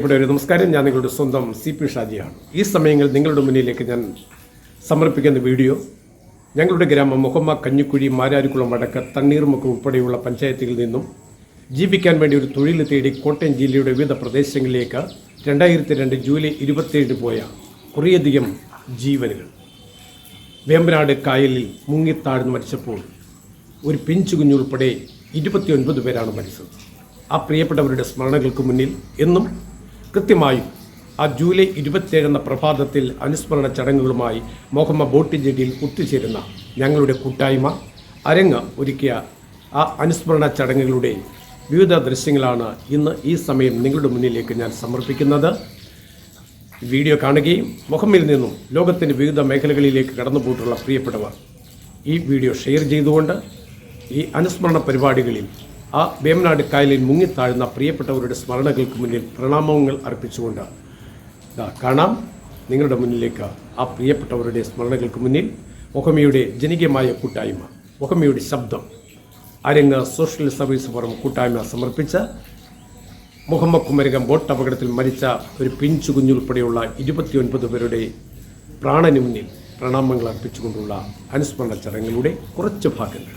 പ്രിയപ്പെട്ടവരെ നമസ്കാരം. ഞാൻ നിങ്ങളുടെ സ്വന്തം സി പി ഷാജിയാണ്. ഈ സമയങ്ങളിൽ നിങ്ങളുടെ മുന്നിലേക്ക് ഞാൻ സമർപ്പിക്കുന്ന വീഡിയോ ഞങ്ങളുടെ ഗ്രാമം മുഹമ്മ കഞ്ഞിക്കുഴി മാരാരിക്കുളം വടക്ക് തണ്ണീർമുക്ക് ഉൾപ്പെടെയുള്ള പഞ്ചായത്തുകളിൽ നിന്നും ജീവിക്കാൻ വേണ്ടി ഒരു തൊഴിൽ തേടി കോട്ടയം ജില്ലയുടെ വിവിധ പ്രദേശങ്ങളിലേക്ക് രണ്ടായിരത്തി രണ്ട് ജൂലൈ ഇരുപത്തിയേഴ് പോയ കുറേയധികം ജീവനുകൾ. വേമ്പനാട് കായലിൽ മുങ്ങിത്താഴ്ന്നു മരിച്ചപ്പോൾ ഒരു പിഞ്ചു കുഞ്ഞുൾപ്പെടെ ഇരുപത്തിയൊൻപത് പേരാണ് മരിച്ചത്. ആ പ്രിയപ്പെട്ടവരുടെ സ്മരണകൾക്ക് മുന്നിൽ എന്നും കൃത്യമായും ആ ജൂലൈ ഇരുപത്തിയേഴെന്ന പ്രഭാതത്തിൽ അനുസ്മരണ ചടങ്ങുകളുമായി മോഹമ്മ ബോട്ട് ജെട്ടിയിൽ ഒത്തുചേരുന്ന ഞങ്ങളുടെ കൂട്ടായ്മ അരങ്ങ് ഒരുക്കിയ ആ അനുസ്മരണ ചടങ്ങുകളുടെ വിവിധ ദൃശ്യങ്ങളാണ് ഇന്ന് ഈ സമയം നിങ്ങളുടെ മുന്നിലേക്ക് ഞാൻ സമർപ്പിക്കുന്നത്. വീഡിയോ കാണുകയും മുഹമ്മിൽ നിന്നും ലോകത്തിന്റെ വിവിധ മേഖലകളിലേക്ക് കടന്നുപോയിട്ടുള്ള പ്രിയപ്പെട്ടവർ ഈ വീഡിയോ ഷെയർ ചെയ്തുകൊണ്ട് ഈ അനുസ്മരണ പരിപാടികളിൽ ആ വേമനാട് കായലിൽ മുങ്ങിത്താഴുന്ന പ്രിയപ്പെട്ടവരുടെ സ്മരണകൾക്ക് മുന്നിൽ പ്രണാമങ്ങൾ അർപ്പിച്ചുകൊണ്ട് കാണാം നിങ്ങളുടെ മുന്നിലേക്ക് ആ പ്രിയപ്പെട്ടവരുടെ സ്മരണകൾക്ക് മുന്നിൽ ഒഹമിയുടെ ജനികീയമായ കൂട്ടായ്മ ഒഹമിയുടെ ശബ്ദം. അരങ്ങ് സോഷ്യൽ സർവീസ് ഫോറം കൂട്ടായ്മ സമർപ്പിച്ച മുഹമ്മദ് കുമരകം ബോട്ട് അപകടത്തിൽ മരിച്ച ഒരു പിഞ്ചു കുഞ്ഞുൾപ്പെടെയുള്ള ഇരുപത്തിയൊൻപത് പേരുടെ പ്രാണന് മുന്നിൽ പ്രണാമങ്ങൾ അർപ്പിച്ചുകൊണ്ടുള്ള അനുസ്മരണ ചടങ്ങിലൂടെ കുറച്ച് ഭാഗങ്ങൾ.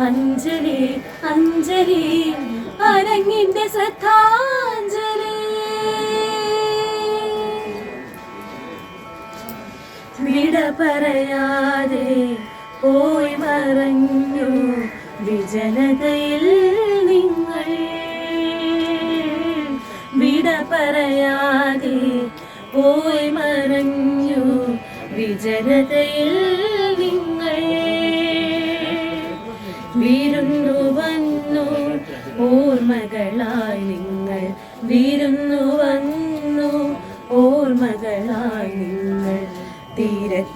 അഞ്ജലി അഞ്ജലി അരങ്ങിന്റെ ശ്രദ്ധാഞ്ജലി. വിട പറയാതെ പോയി മറഞ്ഞു വിജനതയിൽ നിങ്ങൾ. വിട പറയാതെ പോയി മറഞ്ഞു വിജനതയിൽ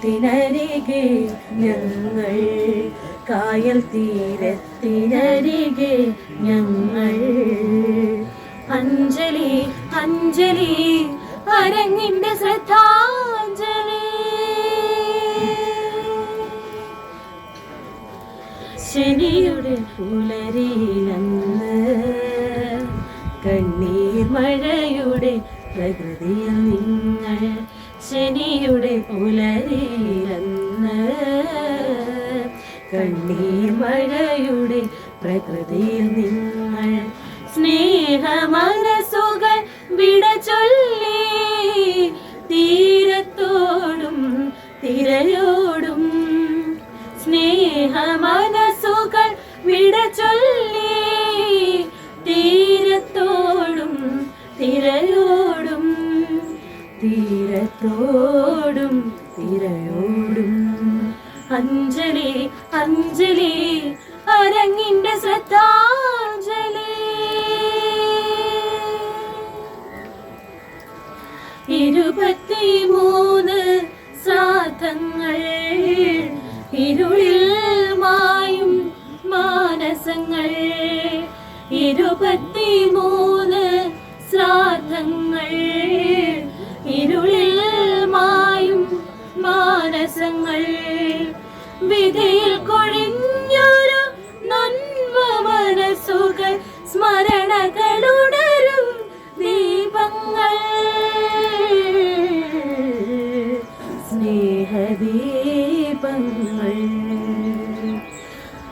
തീരത്തിനരികെ ഞങ്ങൾ കായൽ തീരത്തിനരികെ ഞങ്ങൾ. അഞ്ജലി അഞ്ജലി അരങ്ങിന്റെ ശ്രദ്ധാഞ്ജലി. ശനിയുടെ പുലരിയിലന്ന് കണ്ണീർ മഴയുടെ പ്രകൃതിയിൽ നിങ്ങൾ. ശനിയുടെ പുലരിയിലന്ന് കണ്ണീർ മഴയുടെ പ്രകൃതിയിൽ നിങ്ങൾ സ്നേഹ മനസ്സുകൾ വിട ചൊല്ലി. തീരത്തോടും തിരയോടും സ്നേഹ മനസ്സുകൾ വിട ചൊല്ലി. തീരത്തോടും തിരയോടും തീരത്തോടും തിരയോടും അഞ്ജലി അഞ്ജലി അരങ്ങിന്റെ ശ്രദ്ധാഞ്ജലി. ഇരുപത്തി മൂന്ന് ശ്രാദ്ധങ്ങൾ ഇരുളിൽ മായും മാനസങ്ങൾ. ഇരുപത്തി മൂന്ന് ശ്രാദ്ധങ്ങൾ ഇരുളിൽ മായും മാനസങ്ങൾ. വിധിയിൽ കൊഴിഞ്ഞൊരു നന്മ മനസ്സുകൾ സ്മരണകളുടരും ദീപങ്ങൾ. സ്നേഹദീപങ്ങൾ.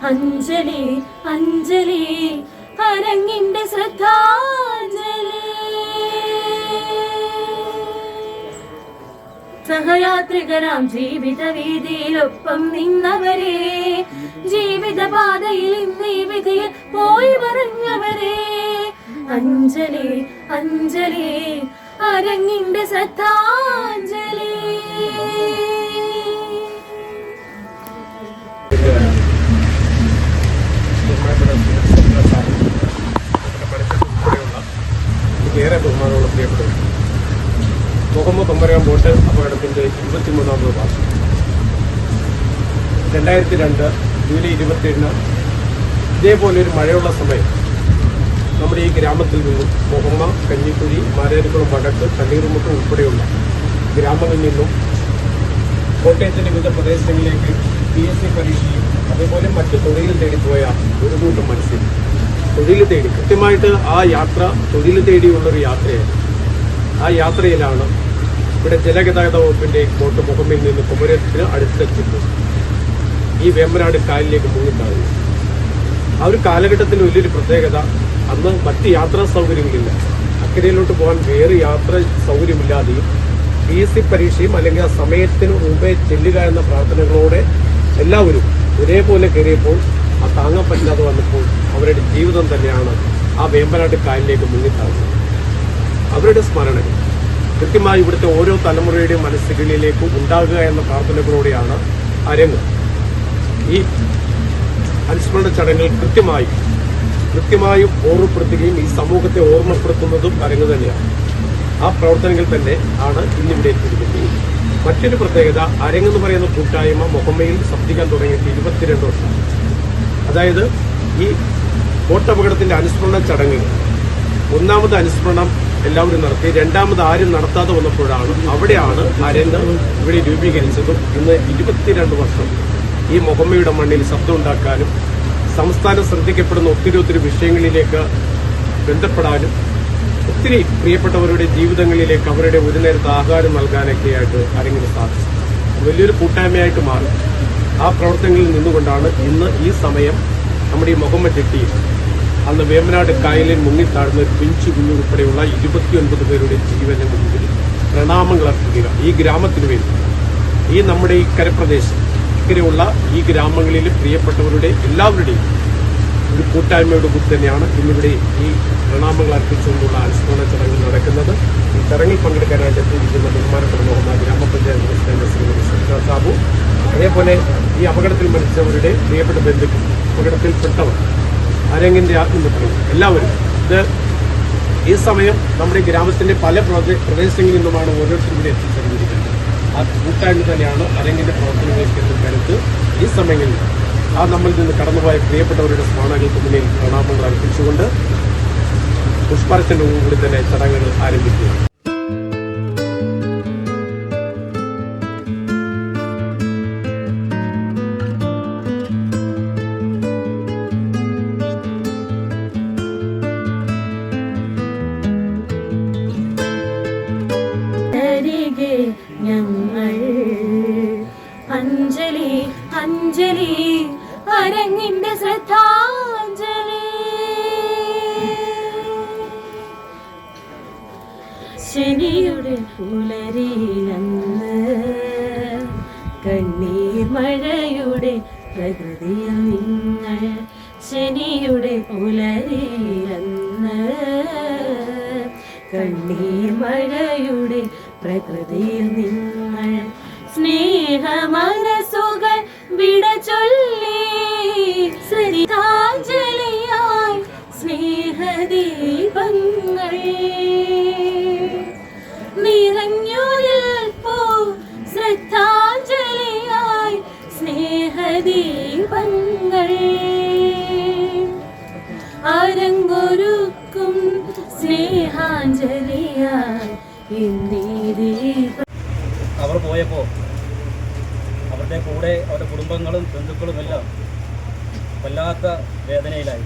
അഞ്ജലി അഞ്ജലി അരങ്ങിന്റെ ശ്രദ്ധ. സഹയാത്രികരാം ജീവിത വീതിയിലൊപ്പം നിന്നവരെ. ജീവിത പാതയിൽ ഇന്നീ വിധിയിൽ പോയി പറഞ്ഞവരെ. അഞ്ജലി അഞ്ജലി അരങ്ങിന്റെ ശ്രദ്ധാഞ്ജലി. ഏറെ ബഹുമാനമുള്ള പ്രിയപ്പെട്ടവർ മുഹമ്മദ് ഒമ്പരാം ബോട്ട് അപകടത്തിന്റെ ഇരുപത്തിമൂന്നാമത് വാർഷികം രണ്ടായിരത്തി രണ്ട് ജൂലൈ ഇരുപത്തിയേഴിന് ഇതേപോലെ ഒരു മഴയുള്ള സമയം നമ്മുടെ ഈ ഗ്രാമത്തിൽ നിന്നും മുഹമ്മ കഞ്ഞിക്കുഴി മാരേരിക്കുളം വടക്ക് തണ്ണീർമുട്ട് ഉൾപ്പെടെയുള്ള ഗ്രാമങ്ങളിൽ നിന്നും കോട്ടയത്തിന്റെ വിവിധ പ്രദേശങ്ങളിലേക്ക് പി എസ് സി പരീക്ഷയും അതേപോലെ മറ്റ് തൊഴിൽ തേടിപ്പോയ ഒരു കൂട്ടം മത്സ്യം തൊഴിൽ തേടി. കൃത്യമായിട്ട് ആ യാത്ര തൊഴിൽ തേടിയുള്ളൊരു യാത്രയായിരുന്നു. ആ യാത്രയിലാണ് ഇവിടെ ജലഗതാഗത വകുപ്പിന്റെ ബോട്ട് മുഖമ്മിൽ നിന്ന് കുമരത്തിന് അടുത്തെത്തുന്നു. ഈ വേമ്പനാട് കായലിലേക്ക് മുങ്ങിട്ടാകുന്നു ആ ഒരു കാലഘട്ടത്തിന് വലിയൊരു പ്രത്യേകത അന്ന് മറ്റ് യാത്രാ സൗകര്യങ്ങളില്ല. അക്കരയിലോട്ട് പോകാൻ വേറെ യാത്ര സൗകര്യമില്ലാതെയും പി എസ് സി പരീക്ഷയും അല്ലെങ്കിൽ ആ സമയത്തിന് മുമ്പേ ചെല്ലുക എന്ന പ്രാർത്ഥനകളോടെ എല്ലാവരും ഒരേപോലെ കയറിയപ്പോൾ ആ താങ്ങാൻ പറ്റാതെ വന്നപ്പോൾ അവരുടെ ജീവിതം തന്നെയാണ് ആ വേമ്പനാട്ട് കായലിലേക്ക് മുങ്ങിത്താകുന്നത് അവരുടെ സ്മരണകൾ. കൃത്യമായി ഇവിടുത്തെ ഓരോ തലമുറയുടെയും മനസ്സുകളിലേക്ക് ഉണ്ടാകുക എന്ന പ്രാർത്ഥനകളോടെയാണ് അരങ്ങ് ഈ അനുസ്മരണ ചടങ്ങിൽ കൃത്യമായി കൃത്യമായും ഓർമ്മപ്പെടുത്തുകയും ഈ സമൂഹത്തെ ഓർമ്മപ്പെടുത്തുന്നതും അരങ്ങ് തന്നെയാണ്. ആ പ്രവർത്തനങ്ങൾ തന്നെ ആണ് ഇന്നിവിടെ എത്തിയിരിക്കുന്നത് മറ്റൊരു പ്രത്യേകത അരങ്ങെന്ന് പറയുന്ന കൂട്ടായ്മ മുഹമ്മയിൽ ശബ്ദിക്കാൻ തുടങ്ങിയിട്ട് ഇരുപത്തിരണ്ട് വർഷം. അതായത് ഈ ബോട്ടപകടത്തിന്റെ അനുസ്മരണ ചടങ്ങുകൾ ഒന്നാമത് അനുസ്മരണം എല്ലാവരും നടത്തി. രണ്ടാമത് ആരും നടത്താതെ വന്നപ്പോഴാണ് അവിടെയാണ് അരങ്ങ് ഇവിടെ രൂപീകരിച്ചതും. ഇന്ന് ഇരുപത്തിരണ്ട് വർഷം ഈ മുഹമ്മയുടെ മണ്ണിൽ ശബ്ദം ഉണ്ടാക്കാനും സംസ്ഥാനം ശ്രദ്ധിക്കപ്പെടുന്ന ഒത്തിരി ഒത്തിരി വിഷയങ്ങളിലേക്ക് ബന്ധപ്പെടാനും ഒത്തിരി പ്രിയപ്പെട്ടവരുടെ ജീവിതങ്ങളിലേക്ക് അവരുടെ ഒരു നേരത്തെ ആഹാരം നൽകാനൊക്കെയായിട്ട് അരങ്ങിന് സാധിച്ചു. വലിയൊരു കൂട്ടായ്മയായിട്ട് മാറി. ആ പ്രവർത്തനങ്ങളിൽ നിന്നുകൊണ്ടാണ് ഇന്ന് ഈ സമയം നമ്മുടെ ഈ മുഹമ്മദ് ചെട്ടി അന്ന് വേമ്പനാട് കായലിൽ മുങ്ങിത്താഴ്ന്ന ഒരു പിഞ്ചു കുഞ്ഞുൾപ്പെടെയുള്ള ഇരുപത്തിയൊൻപത് പേരുടെ ജീവന് മുമ്പിൽ പ്രണാമങ്ങൾ അർപ്പിക്കുക ഈ ഗ്രാമത്തിന് വേണ്ടി. ഈ നമ്മുടെ ഈ കരപ്രദേശം ഇക്കരെയുള്ള ഈ ഗ്രാമങ്ങളിൽ പ്രിയപ്പെട്ടവരുടെ എല്ലാവരുടെയും ഒരു കൂട്ടായ്മയുടെ കൂടി തന്നെയാണ് ഇന്നിവിടെ ഈ പ്രണാമങ്ങൾ അർപ്പിച്ചുകൊണ്ടുള്ള അനുസ്മരണ ചടങ്ങ് നടക്കുന്നത്. ഈ ചടങ്ങിൽ പങ്കെടുക്കാനായിട്ട് എത്തിയിരിക്കുന്ന ബഹുമാനപ്പെട്ട മോഹന ഗ്രാമപഞ്ചായത്ത് പ്രസിഡന്റ് ശ്രീമതി സുൽത്താൻ സാബു അതേപോലെ ഈ അപകടത്തിൽ മരിച്ചവരുടെ പ്രിയപ്പെട്ട ബന്ധുക്കൾ അപകടത്തിൽപ്പെട്ടവർ അരങ്ങിന്റെ ആത്മമിത്രം എല്ലാവരും ഇത് ഈ സമയം നമ്മുടെ ഗ്രാമത്തിന്റെ പല പ്രോജക്ട് പ്രദേശങ്ങളിൽ നിന്നുമാണ് ഓരോരുത്തരും കൂടി എത്തിച്ചേർന്നിരിക്കുന്നത്. ആ കൂട്ടായ്മ തന്നെയാണ് അരങ്ങിന്റെ പ്രവർത്തനങ്ങൾക്ക് എന്നും കരുത്ത് ഈ സമയങ്ങളിൽ ആ നമ്മളിൽ നിന്ന് കടന്നുപോയ പ്രിയപ്പെട്ടവരുടെ സ്മരണകൾക്ക് മുന്നിൽ പ്രണാമങ്ങൾ അർപ്പിച്ചുകൊണ്ട് പുഷ്പാർച്ചനവും കൂടി തന്നെ ചടങ്ങുകൾ ആരംഭിക്കുക പ്രകൃതിയിൽ നിങ്ങൾ ശനിയുടെ പുലരിയെന്ന്. കണ്ണീർ മഴയുടെ പ്രകൃതിയിൽ നിങ്ങൾ സ്നേഹ മനസ്സുകൾ വിട ചൊല്ലി. ശ്രീതാഞ്ജലിയായി സ്നേഹദീപങ്ങൾ. നിറഞ്ഞു പോ ശ്രദ്ധാഞ്ജലിയായി പോയപ്പോൾ അവരുടെ കൂടെ അവരുടെ കുടുംബങ്ങളും ബന്ധുക്കളും എല്ലാം വല്ലാത്ത വേദനയിലായി.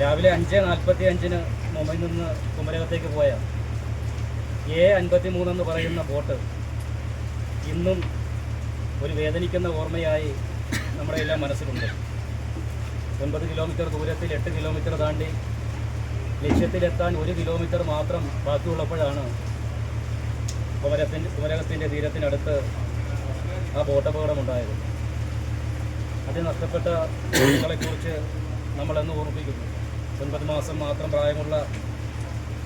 രാവിലെ അഞ്ച് നാൽപ്പത്തി അഞ്ചിന് മുംബൈയിൽ നിന്ന് കുമരകത്തേക്ക് പോയ എ അൻപത്തി മൂന്നെന്ന് പറയുന്ന ബോട്ട് ഇന്നും ഒരു വേദനിക്കുന്ന ഓർമ്മയായി നമ്മുടെ എല്ലാം മനസ്സിലുണ്ട്. ഒൻപത് കിലോമീറ്റർ ദൂരത്തിൽ എട്ട് കിലോമീറ്റർ താണ്ടി ലക്ഷ്യത്തിലെത്താൻ ഒരു കിലോമീറ്റർ മാത്രം ബാക്കിയുള്ളപ്പോഴാണ് കുമരത്തിന്റെ കുമരകത്തിന്റെ തീരത്തിനടുത്ത് ആ ബോട്ടപകടമുണ്ടായത് അത് നഷ്ടപ്പെട്ട കുട്ടികളെക്കുറിച്ച് നമ്മളെന്ന് ഓർമ്മിപ്പിക്കുന്നു. ഒൻപത് മാസം മാത്രം പ്രായമുള്ള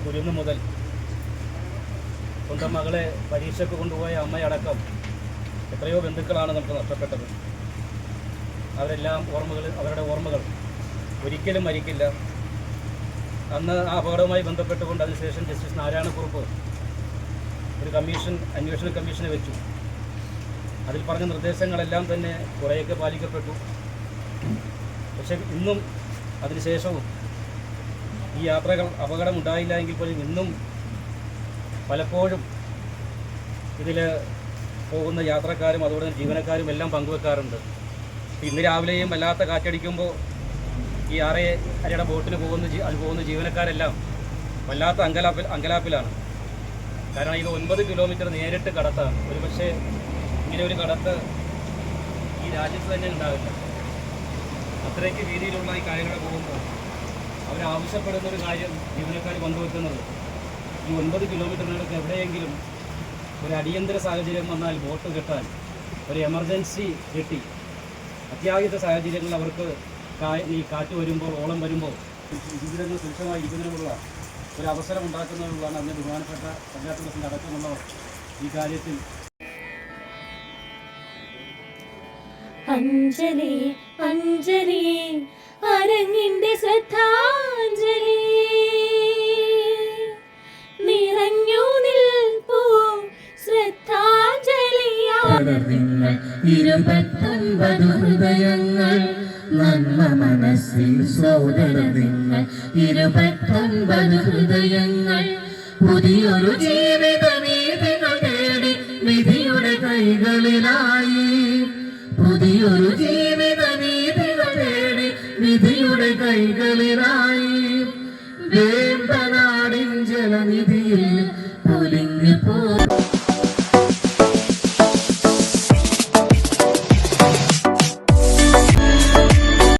കുരുന്ന് മുതൽ സ്വന്തം മകളെ പരീക്ഷയ്ക്ക് കൊണ്ടുപോയ അമ്മയടക്കം എത്രയോ ബന്ധുക്കളാണ് നമുക്ക് നഷ്ടപ്പെട്ടത്. അവരെല്ലാം ഓർമ്മകൾ അവരുടെ ഓർമ്മകൾ ഒരിക്കലും മരിക്കില്ല. അന്ന് ആ അപകടവുമായി ബന്ധപ്പെട്ടുകൊണ്ട് അതിനുശേഷം ജസ്റ്റിസ് നാരായണക്കുറുപ്പ് ഒരു കമ്മീഷൻ അന്വേഷണ കമ്മീഷനെ വെച്ചു. അതിൽ പറഞ്ഞ നിർദ്ദേശങ്ങളെല്ലാം തന്നെ കുറേയൊക്കെ പാലിക്കപ്പെട്ടു. പക്ഷെ ഇന്നും അതിനുശേഷവും ഈ യാത്രകൾ അപകടമുണ്ടായില്ല എങ്കിൽ പോലും ഇന്നും പലപ്പോഴും ഇതിൽ പോകുന്ന യാത്രക്കാരും അതുപോലെ തന്നെ ജീവനക്കാരും എല്ലാം പങ്കുവെക്കാറുണ്ട്. ഇന്ന് രാവിലെയും വല്ലാത്ത കാറ്റടിക്കുമ്പോൾ ഈ ആറേ അരയുടെ ബോട്ടിന് പോകുന്ന അത് പോകുന്ന ജീവനക്കാരെല്ലാം വല്ലാത്ത അങ്കലാപ്പിൽ അങ്കലാപ്പിലാണ്. കാരണം ഇത് ഒൻപത് കിലോമീറ്റർ നേരിട്ട് കടത്താണ്. ഒരു പക്ഷേ ഇങ്ങനെ ഒരു കടത്ത് ഈ രാജ്യത്ത് തന്നെ ഉണ്ടാവില്ല. അത്രയ്ക്ക് രീതിയിലുള്ള ഈ കാര്യങ്ങൾ പോകുമ്പോൾ അവരാവശ്യപ്പെടുന്ന ഒരു കാര്യം ജീവനക്കാർ കൊണ്ടുവയ്ക്കുന്നത് ഈ ഒൻപത് കിലോമീറ്ററിനടുത്ത് എവിടെയെങ്കിലും ഒരു അടിയന്തര സാഹചര്യം വന്നാൽ ബോട്ട് കിട്ടാൻ ഒരു എമർജൻസി കിട്ടി അത്യാഹിത സാഹചര്യങ്ങൾ അവർക്ക് ഈ കാറ്റ് വരുമ്പോൾ ഓളം വരുമ്പോൾ ജീവിതങ്ങൾ സുരക്ഷമായി ഇരിക്കുന്നതിനുള്ള ഒരു അവസരം ഉണ്ടാക്കുന്നതിനുള്ളതാണ് അതിന്റെ ബഹുമാനപ്പെട്ട പഞ്ചായത്ത് പ്രസിഡന്റ് അടക്കമുള്ളവർ ഈ കാര്യത്തിൽ. അഞ്ജലി അഞ്ജലി അരങ്ങിന്റെ ശ്രദ്ധാഞ്ജലി. നിറഞ്ഞു നിൽപ്പൂ ശ്രദ്ധാഞ്ജലിയാണ് നിങ്ങൾ ഇരുപത്തൊൻപത് ഹൃദയങ്ങൾ നന്മ മനസ്സിൽ സോദര നിങ്ങൾ. ഇരുപത്തൊൻപത് ഹൃദയങ്ങൾ. പുതിയൊരു ജീവിത തേടി വിധിയുടെ കൈകളിലായി. പുതിയൊരു ജീവിത തേടി വിധിയുടെ കൈകളിലായി.